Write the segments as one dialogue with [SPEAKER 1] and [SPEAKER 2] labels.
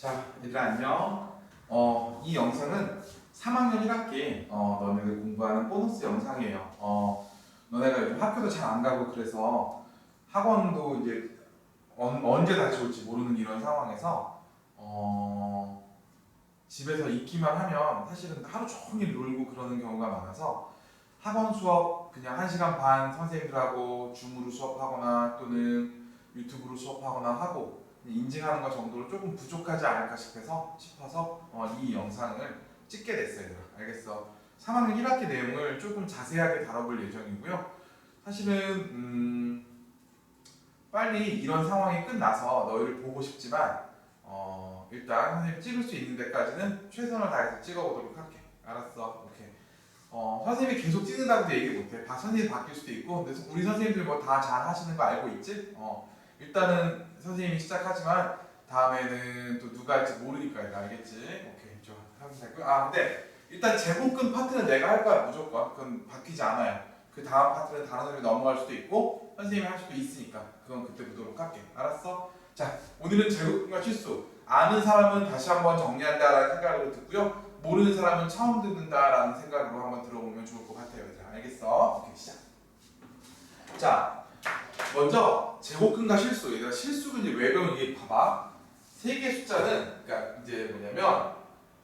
[SPEAKER 1] 자, 얘들아 안녕. 어, 이 영상은 3학년 1학기 어, 너네들 공부하는 보너스 영상이에요. 어, 너네가 요즘 학교도 잘 안 가고 그래서 학원도 이제 언, 언제 다시 올지 모르는 이런 상황에서 어, 집에서 있기만 하면 사실은 하루 종일 놀고 그러는 경우가 많아서 학원 수업 그냥 1시간 반 선생님들하고 줌으로 수업하거나 또는 유튜브로 수업하거나 하고 인증하는 것 정도로 조금 부족하지 않을까 싶어서 싶어서 어, 이 영상을 찍게 됐어요. 알겠어. 3학년 1학기 내용을 조금 자세하게 다뤄볼 예정이고요. 사실은 음, 빨리 이런 상황이 끝나서 너희를 보고 싶지만 어, 일단 선생님 찍을 수 있는 데까지는 최선을 다해서 찍어보도록 할게. 알았어. 오케이. 어, 선생님이 계속 찍는다고도 얘기 못해. 바, 선생님 바뀔 수도 있고, 근데 우리 선생님들 뭐 다 잘 하시는 거 알고 있지? 어, 일단은 선생님이 시작하지만 다음에는 또 누가 할지 모르니까 일단 알겠지? 오케이. 좋아 하면 되고 아 근데 일단 제복근 파트는 내가 할 거야 무조건. 그건 바뀌지 않아요. 그 다음 파트는 다른 사람이 넘어갈 수도 있고 선생님이 할 수도 있으니까 그건 그때 보도록 할게 알았어? 자 오늘은 제복근과 실수. 아는 사람은 다시 한번 정리한다라는 생각으로 듣고요. 모르는 사람은 처음 듣는다라는 생각으로 한번 들어보면 좋을 것 같아요. 알겠어? 오케이 시작. 자 먼저 제곱근과 실수. 얘들아 실수는 이제 왜 배우는 게 봐봐. 세 개 숫자는 그러니까 이제 뭐냐면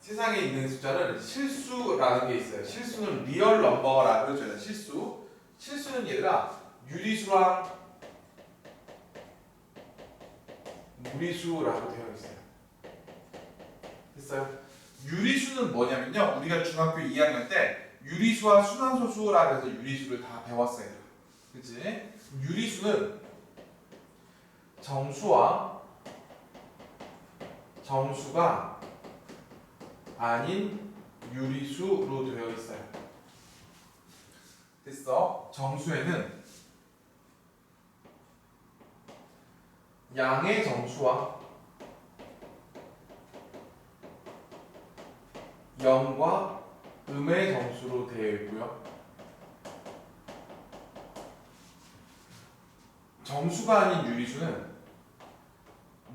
[SPEAKER 1] 세상에 있는 숫자는 실수라는 게 있어요. 실수는 리얼 넘버라고 그러죠. 실수. 실수는 얘들아 유리수랑 무리수라고 되어 있어요. 됐어요? 유리수는 뭐냐면요. 우리가 중학교 2학년 때 유리수와 순환소수라 해서 유리수를 다 배웠어요. 그치? 유리수는 정수와 정수가 아닌 유리수로 되어 있어요. 됐어? 정수에는 양의 정수와 0과 음의 정수로 되어 있고요. 정수가 아닌 유리수는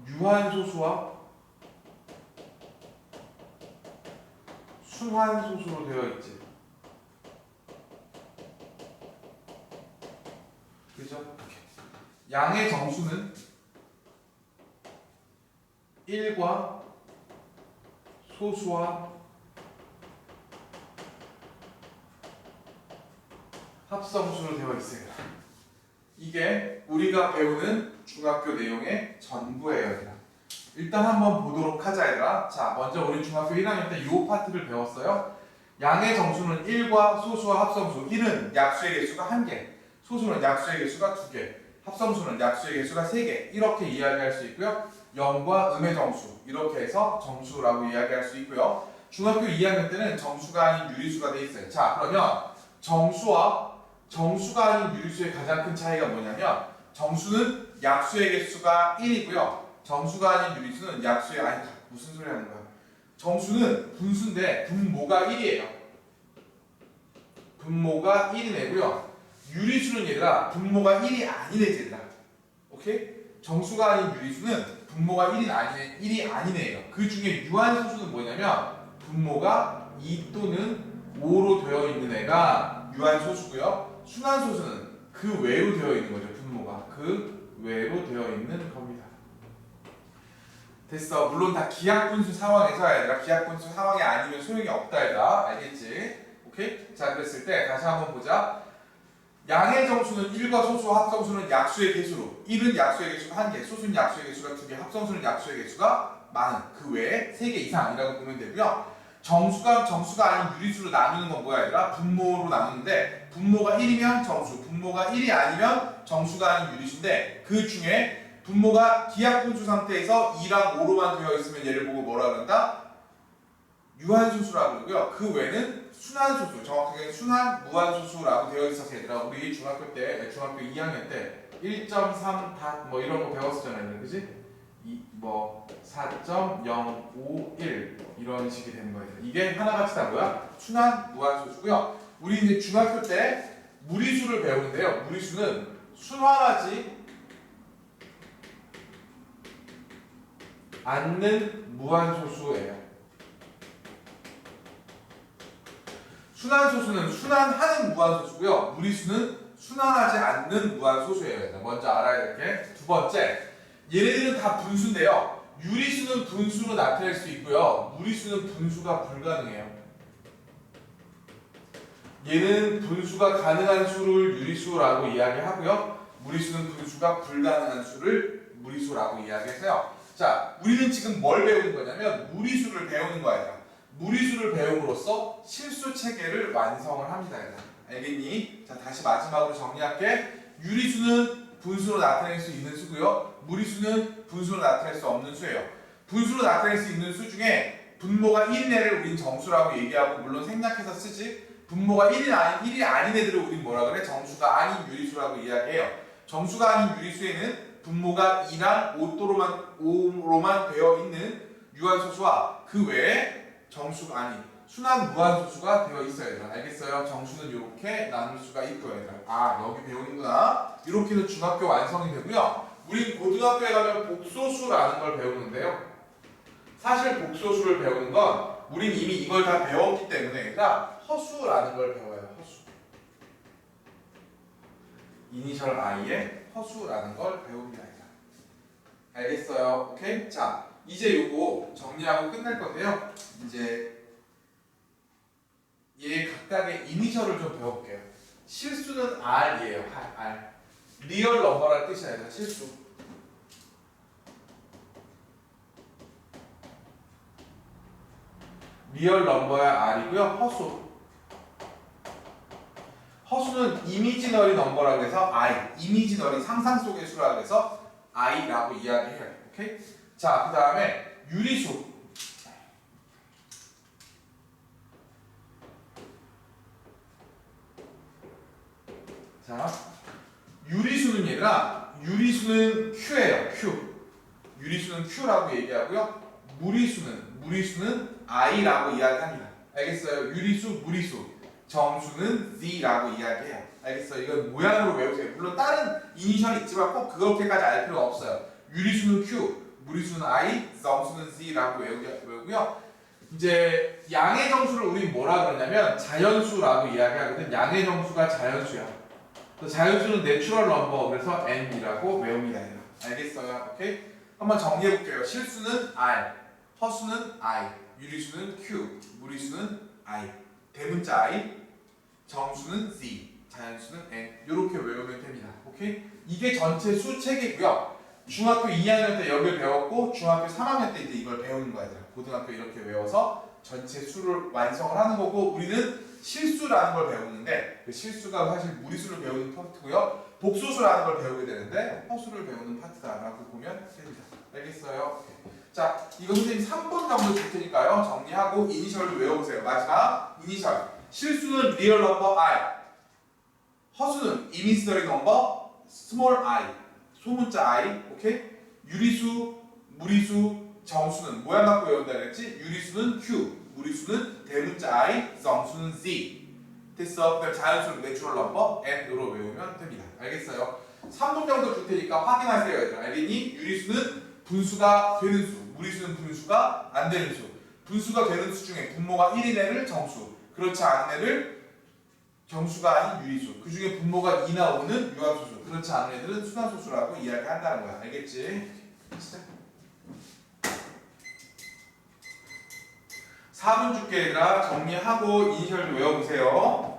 [SPEAKER 1] 유한소수와 순환소수로 되어 있지. 그죠? 이렇게. 양의 정수는 1과 소수와 합성수로 되어 있어요. 이게 우리가 배우는 중학교 내용의 전부예요, 얘들아. 일단 한번 보도록 하자, 얘들아. 자, 먼저 우리 중학교 1학년 때이 파트를 배웠어요. 양의 정수는 1과 소수와 합성수. 1은 약수의 개수가 1개, 소수는 약수의 개수가 2개, 합성수는 약수의 개수가 3개. 이렇게 이야기할 수 있고요. 0과 음의 정수. 이렇게 해서 정수라고 이야기할 수 있고요. 중학교 2학년 때는 정수가 아닌 유리수가 돼 있어요. 자, 그러면 정수와 정수가 아닌 유리수의 가장 큰 차이가 뭐냐면 정수는 약수의 개수가 1이고요. 정수가 아닌 유리수는 약수의 아니 무슨 소리 하는 거야? 정수는 분수인데 분모가 1이에요. 분모가 1인 애고요. 유리수는 얘들아 분모가 1이 아닌 애들이다. 오케이? 정수가 아닌 유리수는 분모가 1이 아닌 1이 아닌 애예요. 그 중에 유한소수는 뭐냐면 분모가 2 또는 5로 되어 있는 애가 유한소수고요. 순환소수는 그 외로 되어 있는 거죠. 분모가 그 외로 되어 있는 겁니다. 됐어. 물론 다 기하분수 상황에서 얘들아 기하분수 상황이 아니면 소용이 없다 얘들아 알겠지? 오케이? 자 그랬을 때 다시 한번 보자. 양의 정수는 1과 소수 합성수는 약수의 개수로 1은 약수의 개수가 1개, 소수는 약수의 개수가 2개, 합성수는 약수의 개수가 많은 그 외에 3개 이상이라고 보면 되고요. 정수가 정수가 아닌 유리수로 나누는 건 뭐야 얘들아? 분모로 나누는데 분모가 1이면 정수, 분모가 1이 아니면 정수가 아닌 유리수인데 그 중에 분모가 기하분수 상태에서 2랑 5로만 되어 있으면 얘를 보고 뭐라 그런다? 유한소수라고 그러고요. 그 외는 순환소수, 정확하게 순환 무한소수라고 되어 있어서 얘들아 우리 중학교 때, 중학교 2학년 때 1.3뭐 이런 거 배웠었잖아요, 그지? 이뭐 4.051 이런 식이 되는 거예요. 이게 하나같이 다 뭐야? 순환 무한소수고요. 우리 이제 중학교 때 무리수를 배우는데요. 무리수는 순환하지 않는 무한소수예요. 순환소수는 순환하는 무한소수고요. 무리수는 순환하지 않는 무한소수예요. 먼저 알아야 될 게 두 번째, 얘네들은 다 분수인데요. 유리수는 분수로 나타낼 수 있고요. 무리수는 분수가 불가능해요. 얘는 분수가 가능한 수를 유리수라고 이야기하고요. 무리수는 분수가 불가능한 수를 무리수라고 이야기해서요. 자, 우리는 지금 뭘 배우는 거냐면 무리수를 배우는 거야. 무리수를 배움으로써 실수 체계를 완성을 합니다. 알겠니? 자, 다시 마지막으로 정리할게. 유리수는 분수로 나타낼 수 있는 수고요. 무리수는 분수로 나타낼 수 없는 수예요. 분수로 나타낼 수 있는 수 중에 분모가 1인 애를 우린 정수라고 얘기하고 물론 생략해서 쓰지. 분모가 1이 아닌 1이 아닌 애들을 우린 뭐라 그래? 정수가 아닌 유리수라고 이야기해요. 정수가 아닌 유리수에는 분모가 2랑 5도로만 5로만 되어 있는 유한소수와 그 외에 정수가 아닌 순환 무한소수가 되어 있어야 돼요. 알겠어요? 정수는 이렇게 나눌 수가 있고 얘들아. 아 여기 배우는구나. 이렇게 해서 중학교 완성이 되고요. 우리 고등학교에 가면 복소수라는 걸 배우는데요. 사실 복소수를 배우는 건 우린 이미 이걸 다 배웠기 때문에 얘들아 허수라는 걸 배워요. 허수. 이니셜 I의 허수라는 걸 배웁니다. 얘들아. 알겠어요? 오케이? 자, 이제 요거 정리하고 끝날 건데요. 이제 얘 각각의 이니셜을 좀 배워볼게요. 실수는 R이에요. R. 리얼 넘버라는 뜻이 아니라 실수. 리얼 넘버야 R이고요. 허수. 허수는 이미지너리 넘버라고 해서 I. 이미지너리 상상 속의 수라고 해서 I라고 이야기해요. 오케이? 자, 그 다음에 유리수. 자, 유리수는 얘들아, 유리수는 Q예요. Q. 유리수는 Q라고 얘기하고요. 무리수는 무리수는 I라고 이야기합니다. 알겠어요? 유리수, 무리수. 정수는 Z라고 이야기해요. 알겠어요? 이건 모양으로 외우세요. 물론 다른 이니셜이 있지만 꼭 그렇게까지 알 필요가 없어요. 유리수는 Q, 무리수는 I, 정수는 Z라고 외우고요. 이제 양의 정수를 우린 뭐라 그러냐면 자연수라고 이야기하거든. 양의 정수가 자연수야. 자연수는 내추럴 넘버 그래서 n이라고 외웁니다. 알겠어요? 오케이? 한번 정리해 볼게요. 실수는 r, 허수는 i, 유리수는 q, 무리수는 i, 대문자 i, 정수는 z, 자연수는 n. 이렇게 외우면 됩니다. 오케이? 이게 전체 수 체계고요. 중학교 2학년 때 여기를 배웠고 중학교 3학년 때 이제 이걸 배우는. 얘들아. 고등학교 이렇게 외워서 전체 수를 완성을 하는 거고 우리는 실수라는 걸 배우는데 그 실수가 사실 무리수를 배우는 파트고요. 복수수라는 걸 배우게 되는데 허수를 배우는 파트다라고 보면 됩니다. 알겠어요? 자, 이거 선생님 3번 정도 줄 테니까요. 정리하고 이니셜을 외워보세요. 마지막 이니셜. 실수는 리얼 넘버 i. 허수는 이미지너리 넘버 스몰 i. 소문자 i. 오케이? 유리수, 무리수, 정수는 모양 갖고 외운다 그랬지? 유리수는 q, 무리수는 대문자 i, 정수는 z. 됐어. 그다음 자연수는 내추럴 넘버 n으로 외우면 됩니다. 알겠어요? 3분 정도 줄 테니까 확인하세요. 얘들. 알겠니? 유리수는 분수가 되는 수, 무리수는 분수가 안 되는 수. 분수가 되는 수 중에 분모가 1인 애를 정수, 그렇지 않은 애를 정수가 아닌 유리수. 그 중에 분모가 2 나오는 유한소수. 그렇지 않은 애들은 순환소수라고 이야기한다는 거야. 알겠지? 시작. 4분 줄게 얘들아 정리하고 이니셜 외워보세요.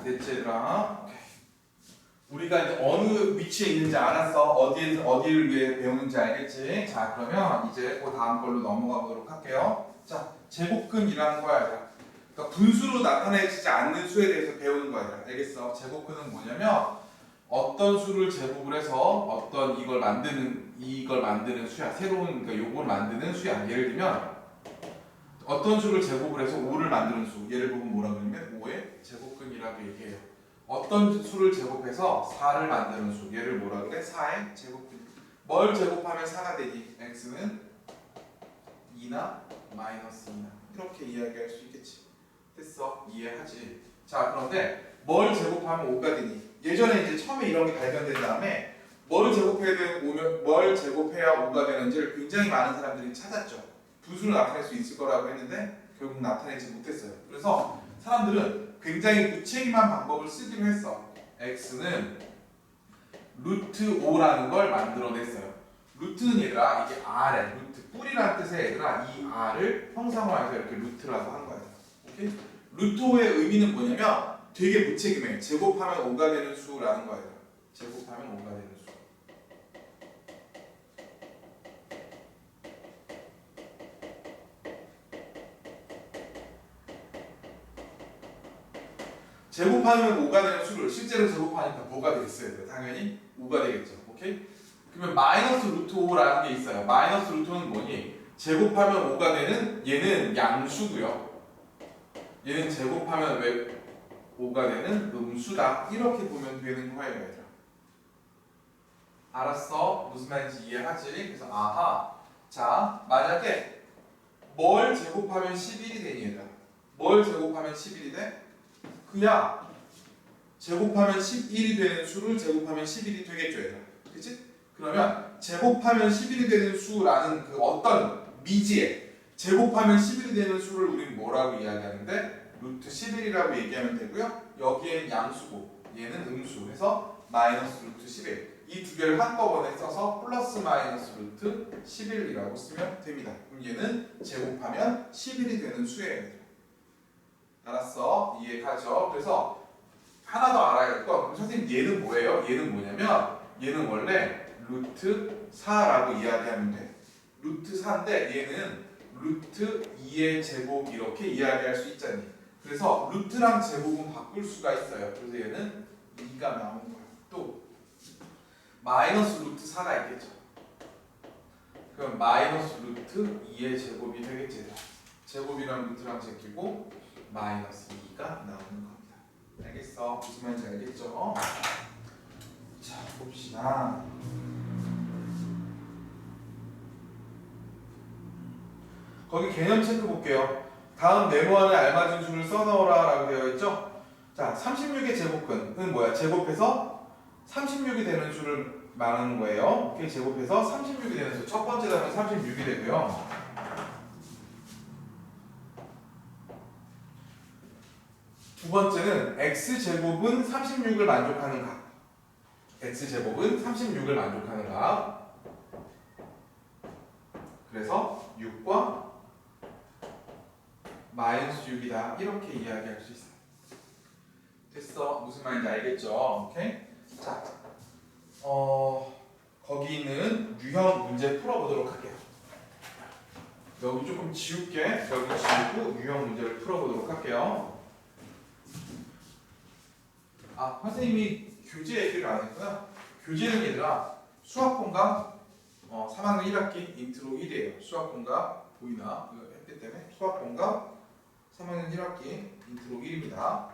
[SPEAKER 1] 알겠지 얘들아? 오케이. 우리가 이제 어느 위치에 있는지 알았어. 어디에서 어디를 위해 배우는지 알겠지? 자 그러면 이제 그 다음 걸로 넘어가 보도록 할게요. 자 제곱근이라는 거야 얘들아. 그러니까 분수로 나타내지지 않는 수에 대해서 배우는 거야 얘들아. 알겠어? 제곱근은 뭐냐면 어떤 수를 제곱을 해서 어떤 이걸 만드는 이걸 만드는 수야. 새로운 그러니까 요걸 만드는 수야. 예를 들면 어떤 수를 제곱을 해서 5를 만드는 수. 얘를 보면 뭐라 그러냐면 5의 제곱근이라고 얘기해요. 어떤 수를 제곱해서 4를 만드는 수. 얘를 뭐라 그래? 4의 제곱근. 뭘 제곱하면 4가 되니? x는 2나 마이너스 2나 이렇게 이야기할 수 있겠지. 됐어? 이해하지? 자 그런데 뭘 제곱하면 5가 되니? 예전에 이제 처음에 이런 게 발견된 다음에 뭘 제곱해야 되는 오면 뭘 제곱해야 5가 되는지를 굉장히 많은 사람들이 찾았죠. 분수로 나타낼 수 있을 거라고 했는데 결국 나타내지 못했어요. 그래서 사람들은 굉장히 무책임한 방법을 쓰기로 했어. x는 루트 5라는 걸 만들어냈어요. 루트는 얘들아 이게 r에 루트 뿌리라는 뜻의 얘들아 이 r을 형상화해서 이렇게 루트라고 한 거야. 오케이? 루트 5의 의미는 뭐냐면 되게 무책임해. 제곱하면 5가 되는 수라는 거예요. 제곱하면 5가 되는 수. 제곱하면 5가 되는 수를 실제로 제곱하니까 뭐가 되겠어요? 당연히 5가 되겠죠. 오케이? 그러면 마이너스 루트 5라는 게 있어요. 마이너스 루트는 뭐니? 제곱하면 5가 되는 얘는 양수고요. 얘는 제곱하면 왜 5가 되는 음수다. 이렇게 보면 되는 거예요, 얘들아. 알았어? 무슨 말인지 이해하지? 그래서 아하. 자, 만약에 뭘 제곱하면 11이 되니 얘들아. 뭘 제곱하면 11이 돼? 그야 제곱하면 11이 되는 수를 제곱하면 11이 되겠죠, 얘들아. 그치? 그러면 제곱하면 11이 되는 수라는 그 어떤 미지에 제곱하면 11이 되는 수를 우리는 뭐라고 이야기하는데 루트 11이라고 얘기하면 되고요. 여기엔 양수고 얘는 음수 해서 마이너스 루트 11. 이 두 개를 한꺼번에 써서 플러스 마이너스 루트 11이라고 쓰면 됩니다. 그럼 얘는 제곱하면 11이 되는 수예요. 이해가죠? 그래서 하나 더 알아야겠고 그럼 선생님 얘는 뭐예요? 얘는 뭐냐면 얘는 원래 루트 4라고 이야기하면 돼. 루트 4인데 얘는 루트 2의 제곱 이렇게 이야기할 수 있잖니. 그래서 루트랑 제곱은 바꿀 수가 있어요. 그래서 얘는 2가 나오는 거야. 또 마이너스 루트 4가 있겠죠. 그럼 마이너스 루트 2의 제곱이 되겠지. 제곱이랑 루트랑 제끼고 마이너스 2가 나오는 겁니다. 알겠어? 무슨 말인지 알겠죠? 자 봅시다. 거기 개념 체크 볼게요. 다음 네모 안에 알맞은 수를 써넣어라 라고 되어 있죠? 자, 36의 제곱근은 뭐야? 제곱해서 36이 되는 수를 말하는 거예요. 이렇게 제곱해서 36이 되는 수. 첫 번째 단은 36이 되고요. 두 번째는 x제곱은 36을 만족하는 값. x제곱은 36을 만족하는 값. 그래서 6과 마이너스 6이다. 이렇게 이야기할 수 있어요. 됐어. 무슨 말인지 알겠죠? 오케이? 자, 어, 거기 있는 유형 문제 풀어보도록 할게요. 여기 조금 지울게. 여기 지우고 유형 문제를 풀어보도록 할게요. 아, 선생님이 교재 얘기를 안 했구나. 교재는 얘들아 수학 공강 어, 3학년 1학기 인트로 1이에요. 수학 공강 보이나? 했기 때문에 수학 공강 3학년 1학기 인트로 1입니다.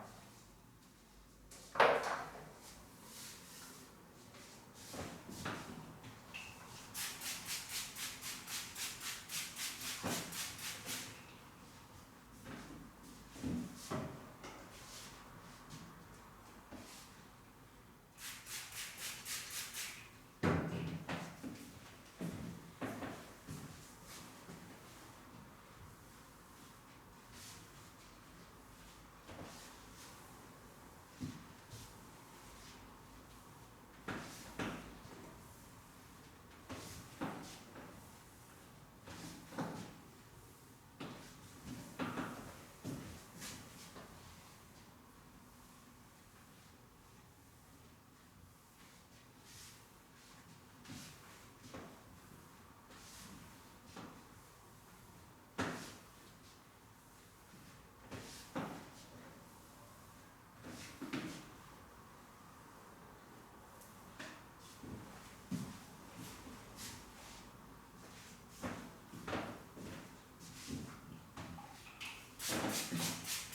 [SPEAKER 1] あっ。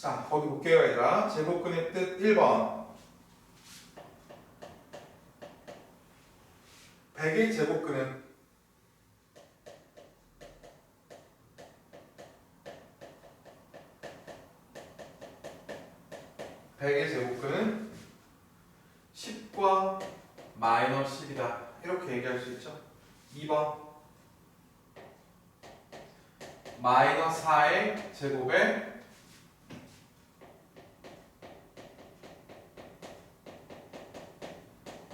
[SPEAKER 1] 자, 거기 볼게요, 얘들아. 제곱근의 뜻 1번. 100의 제곱근은 백의 제곱근은 10과 마이너스 10이다. 이렇게 얘기할 수 있죠. 2번 마이너스 4의 제곱에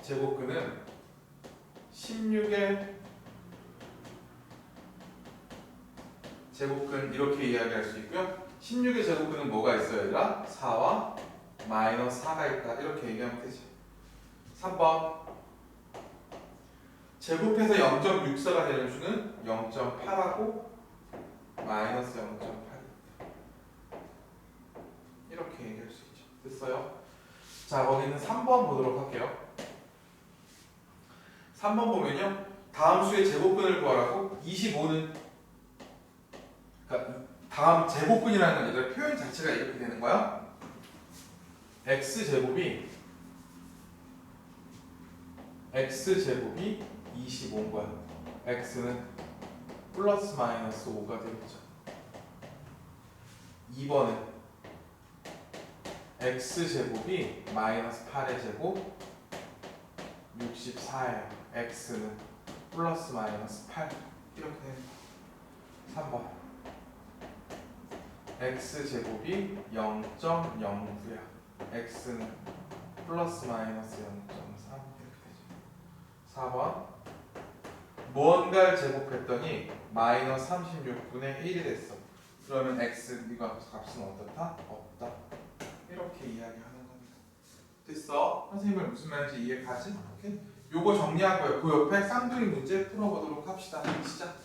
[SPEAKER 1] 제곱근은 16의 제곱근 이렇게 이야기할 수 있고요. 16의 제곱근은 뭐가 있어요, 얘들아? 4와 마이너스 4가 있다. 이렇게 얘기하면 되죠. 3번 제곱해서 0.64가 되는 수는 0.8하고 마이너스 0.8 있다. 이렇게 얘기할 수 있죠. 됐어요? 자, 거기는 3번 보도록 할게요. 3번 보면요. 다음 수의 제곱근을 구하라고 25는 그러니까 다음 제곱근이라는 건 얘들 표현 자체가 이렇게 되는 거야. x 제곱이 x 제곱이 25인 거야. x는 플러스 마이너스 5가 되겠죠. 2번은 x 제곱이 마이너스 8의 제곱 64예요. X는 플러스 마이너스 8 이렇게 됩니다. 3번 x 제곱이 0.09야. x는 플러스 마이너스 0.3 이렇게 되죠. 4번 무언가를 제곱했더니 마이너스 36분의 1이 됐어. 그러면 x 이거 값은 어떻다? 없다. 이렇게 이야기하는 겁니다. 됐어? 선생님을 무슨 말인지 이해 가지? 오케이? 요거 정리하고요. 그 옆에 쌍둥이 문제 풀어보도록 합시다. 시작.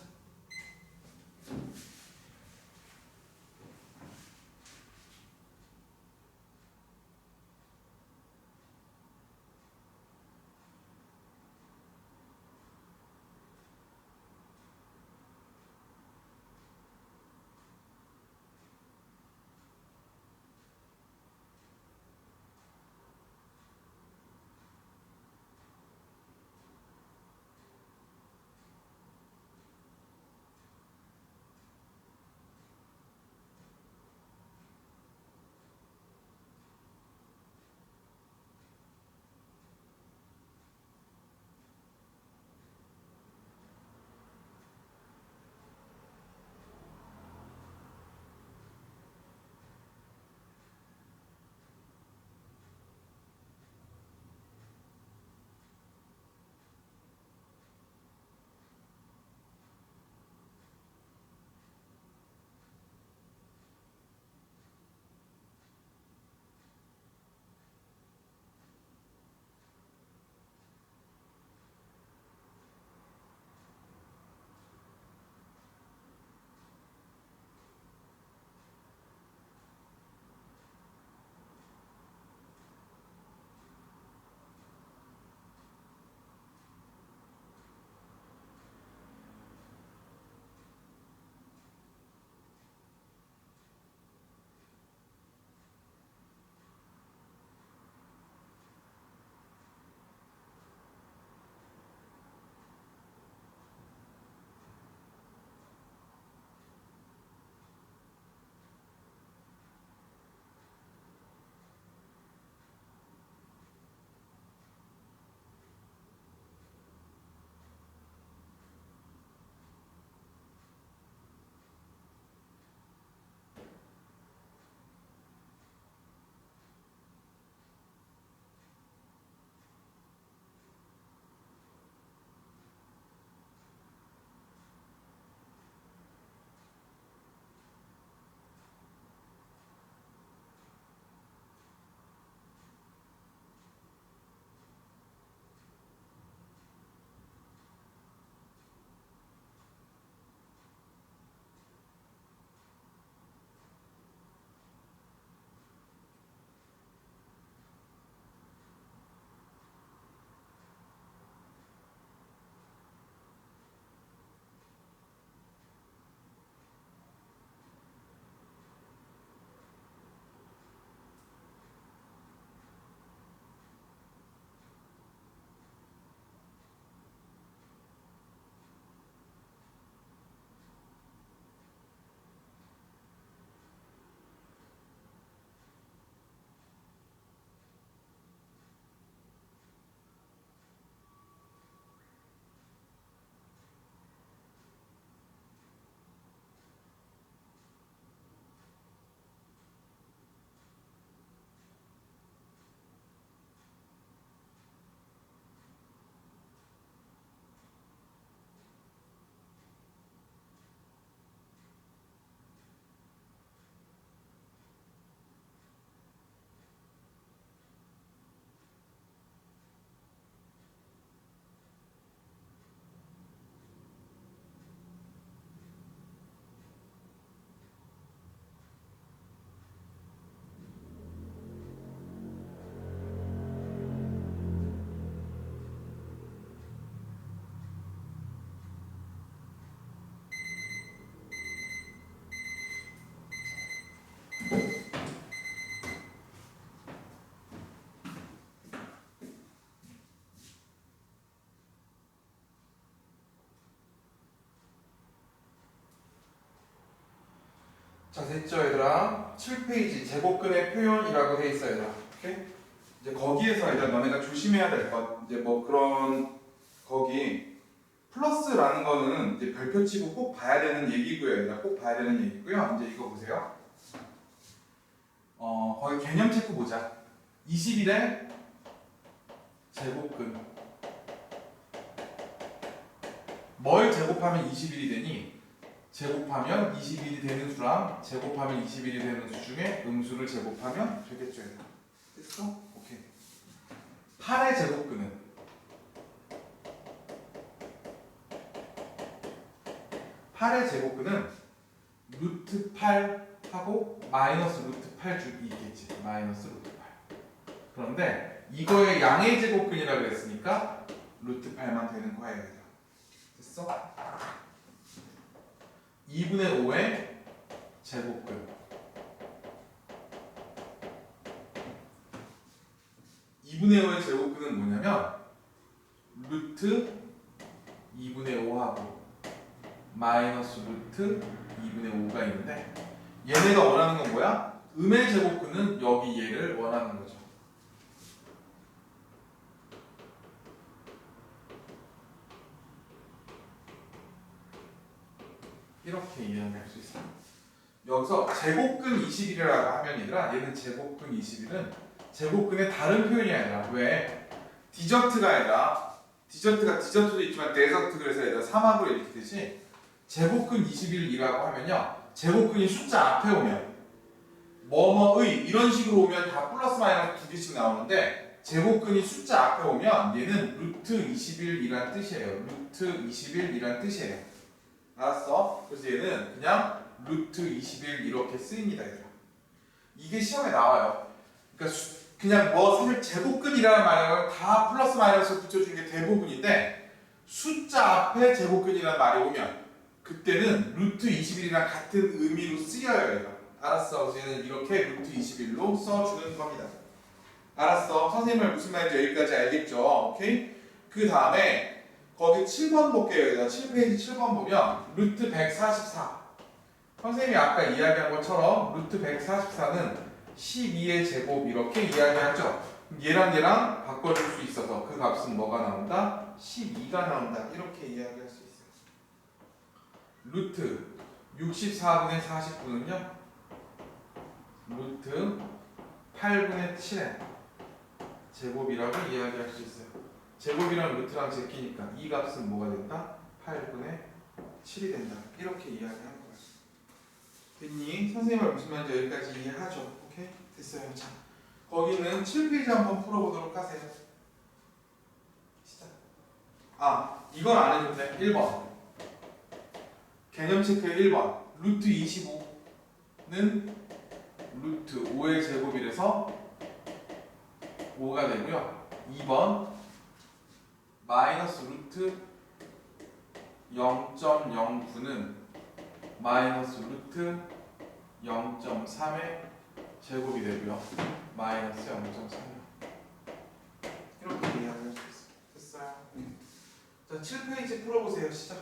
[SPEAKER 1] 자 됐죠 얘들아? 7페이지 제곱근의 표현이라고 돼 있어요 얘들아. 오케이? 이제 거기에서 얘들아 너네가 조심해야 될 것 이제 뭐 그런 거기 플러스라는 거는 이제 별표 치고 꼭 봐야 되는 얘기고요 얘들아. 꼭 봐야 되는 얘기고요. 이제 이거 보세요. 어 거기 개념 체크 보자. 20일에 제곱근. 뭘 제곱하면 21이 되니? 제곱하면 21이 되는 수랑 제곱하면 21이 되는 수 중에 음수를 제곱하면 되겠죠. 됐어? 오케이. 8의 제곱근은 8의 제곱근은 루트 8하고 마이너스 루트 8줄 있겠지. 마이너스 루트 8. 그런데 이거의 양의 제곱근이라고 했으니까 루트 8만 되는 거예요. 됐어? 2분의 5의 제곱근 2분의 5의 제곱근은 뭐냐면 루트 2분의 5하고 마이너스 루트 2분의 5가 있는데 얘네가 원하는 건 뭐야? 음의 제곱근은 여기 얘를 원하는 거죠. 이렇게 이해할 수 있어요. 여기서 제곱근 21이라고 하면 얘들아 얘는 제곱근 21은 제곱근의 다른 표현이 아니라 왜? 디저트가 아니라 디저트가 디저트도 있지만 데저트 그래서 얘들아 사막으로 되지. 제곱근 21이라고 하면요. 제곱근이 숫자 앞에 오면 뭐뭐의 이런 식으로 오면 다 플러스 마이너스 두 개씩 나오는데 제곱근이 숫자 앞에 오면 얘는 루트 21이란 뜻이에요. 루트 21이란 뜻이에요. 알았어? 그래서 얘는 그냥 루트 21 이렇게 쓰입니다. 이게 시험에 나와요. 그러니까 수- 그냥 뭐 사실 제곱근이라는 말은 다 플러스 마이너스 붙여주는 게 대부분인데 숫자 앞에 제곱근이라는 말이 오면 그때는 루트 21이랑 같은 의미로 쓰여요. 알았어. 얘는 이렇게 루트 21로 써주는 겁니다. 알았어. 선생님을 무슨 말인지 여기까지 알겠죠? 오케이? 그 다음에 거기 7번 볼게요. 얘들아. 7페이지 7번 보면 루트 144. 선생님이 아까 이야기한 것처럼 루트 144는 12의 제곱 이렇게 이야기하죠. 얘랑 얘랑 바꿔줄 수 있어서 그 값은 뭐가 나온다? 12가 나온다. 이렇게 이야기할 수 있어요. 루트 64분의 49는요. 루트 8분의 7의 제곱이라고 이야기할 수 있어요. 제곱이랑 루트랑 제끼니까 이 값은 뭐가 된다? 8분의 7이 된다. 이렇게 거야. 됐니? 무슨 말인지 여기까지 이해하죠? 오케이? 됐어요. 자, 거기는 7페이지 한번 풀어보도록 하세요. 시작. 아, 이건 안 해도 돼. 1번. 개념 체크 1번. 루트 25는 루트 5의 제곱이라서 5가 되고요. 2번 마이너스 루트 0.09는 마이너스 루트 0.3의 제곱이 되고요. 마이너스 0.3 이렇게 있어요. 됐어요. 자, 7페이지 풀어보세요. 시작.